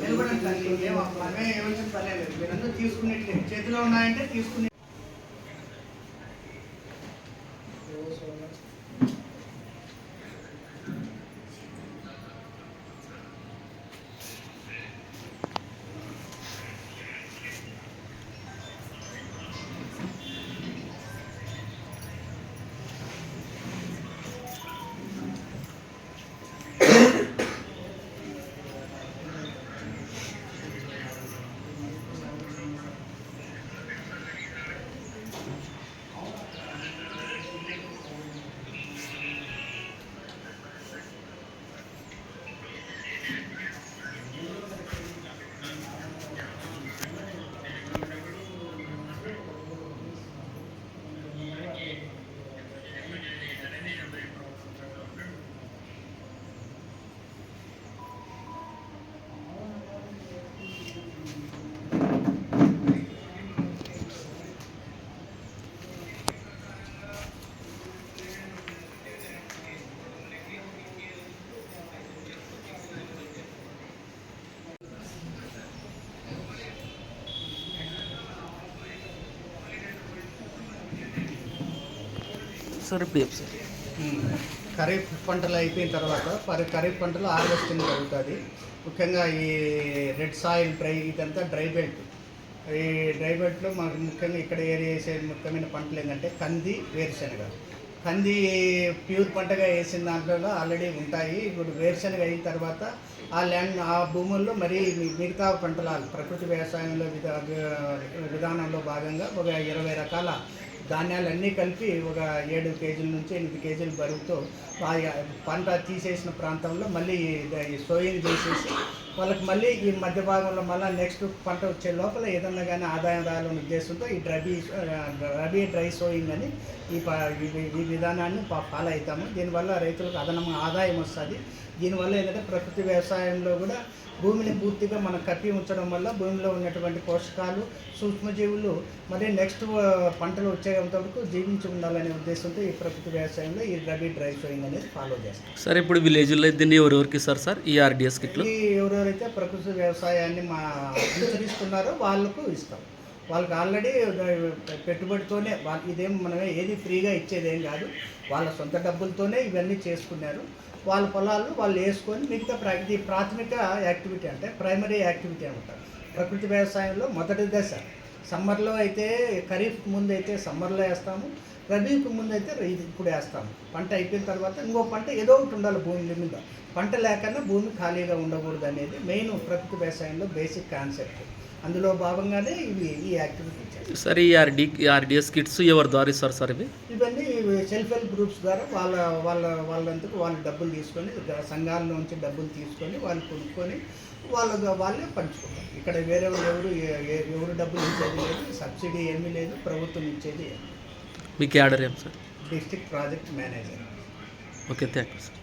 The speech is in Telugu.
నిలబడండి చేతిలో ఉన్నాయంటే తీసుకునే సార్ ఇప్పుడు చెప్పు సార్ ఖరీఫ్ పంటలు అయిపోయిన తర్వాత మరి ఖరీఫ్ పంటలు హార్వెస్టింగ్ జరుగుతుంది. ముఖ్యంగా ఈ రెడ్ సాయిల్ డ్రై ఇదంతా డ్రై బెల్ట్. ఈ డ్రై బెల్ట్లో మనకు ముఖ్యంగా ఇక్కడ ఏరియా వేసే ముఖ్యమైన పంటలు ఏంటంటే కంది వేరుశనగ. కంది ప్యూర్ పంటగా వేసిన దాంట్లో ఆల్రెడీ ఉంటాయి. ఇప్పుడు వేరుశనగ అయిన తర్వాత ఆ ల్యాండ్ ఆ భూముల్లో మరి మిగతా పంటల ప్రకృతి వ్యవసాయంలో విధా విధానంలో భాగంగా ఒక ఇరవై రకాల ధాన్యాలన్నీ కలిపి ఒక ఏడు కేజీల నుంచి ఎనిమిది కేజీల బరువుతో పంట తీసేసిన ప్రాంతంలో మళ్ళీ సోయింగ్ చేసేసి వాళ్ళకి మళ్ళీ ఈ మధ్య భాగంలో మళ్ళీ నెక్స్ట్ పంట వచ్చే లోపల ఏదన్నా కానీ ఆదాయం రావాలనే ఉద్దేశంతో ఈ రబీ రబీ డ్రై సోయింగ్ అని ఈ ఈ- విధానాన్ని ఫాలో అవుతాము. దీనివల్ల రైతులకు అదనమైన ఆదాయం వస్తుంది. దీనివల్ల ఏంటంటే ప్రకృతి వ్యవసాయంలో కూడా భూమిని పూర్తిగా మనం కప్పి ఉంచడం వల్ల భూమిలో ఉన్నటువంటి పోషకాలు సూక్ష్మజీవులు మరి నెక్స్ట్ పంటలు వచ్చేంత వరకు జీవించి ఉండాలనే ఉద్దేశంతో ఈ ప్రకృతి వ్యవసాయంలో ఈ రబీ డ్రై సోయింగ్ అనేది ఫాలో చేస్తాం. సార్ ఇప్పుడు విలేజ్లో దీన్ని ఎవరెవరికి ఇస్తారు సార్? ఈ ఆర్డిఎస్ కిట్లు? ఈ ఎవరైతే ప్రకృతి వ్యవసాయాన్ని మా అనుసరిస్తున్నారో వాళ్ళకు ఇస్తాం. వాళ్ళకి ఆల్రెడీ పెట్టుబడితోనే వాళ్ళ ఇదేం మనమే ఏది ఫ్రీగా ఇచ్చేదేం కాదు. వాళ్ళ సొంత డబ్బులతోనే ఇవన్నీ చేసుకున్నారు. వాళ్ళ పొలాలు వాళ్ళు వేసుకొని మిగతా ప్రా ప్రాథమిక యాక్టివిటీ అంటే ప్రైమరీ యాక్టివిటీ అంటారు. ప్రకృతి వ్యవసాయంలో మొదటి దశ సమ్మర్లో అయితే ఖరీఫ్ ముందు అయితే సమ్మర్లో వేస్తాము రబీకి ముందు అయితే ఇప్పుడు వేస్తాము. పంట అయిపోయిన తర్వాత ఇంకో పంట ఏదో ఒకటి ఉండాలి భూమి మీద. పంట లేకన్నా భూమి ఖాళీగా ఉండకూడదు అనేది మెయిన్ ప్రకృతి వ్యవసాయంలో బేసిక్ కాన్సెప్ట్. అందులో భాగంగానే ఇవి ఈ యాక్టివిటీ సార్ ఈ ఆర్డి ఆర్డిఎస్ కిట్స్ ఎవరి ద్వారా ఇస్తారు సార్ ఇవి? ఇవన్నీ సెల్ఫ్ హెల్ప్ గ్రూప్స్ ద్వారా వాళ్ళ వాళ్ళ వాళ్ళంతకు వాళ్ళు డబ్బులు తీసుకొని సంఘాల నుంచి డబ్బులు తీసుకొని వాళ్ళు కొనుక్కొని వాళ్ళ వాళ్ళే పంచుకుంటారు. ఇక్కడ వేరే వాళ్ళు ఎవరు ఎవరు డబ్బులు ఇచ్చేది లేదు సబ్సిడీ ఏమీ లేదు ప్రభుత్వం ఇచ్చేది మీకు ఆర్డర్ ఏం sir? District project manager. Okay thank you sir.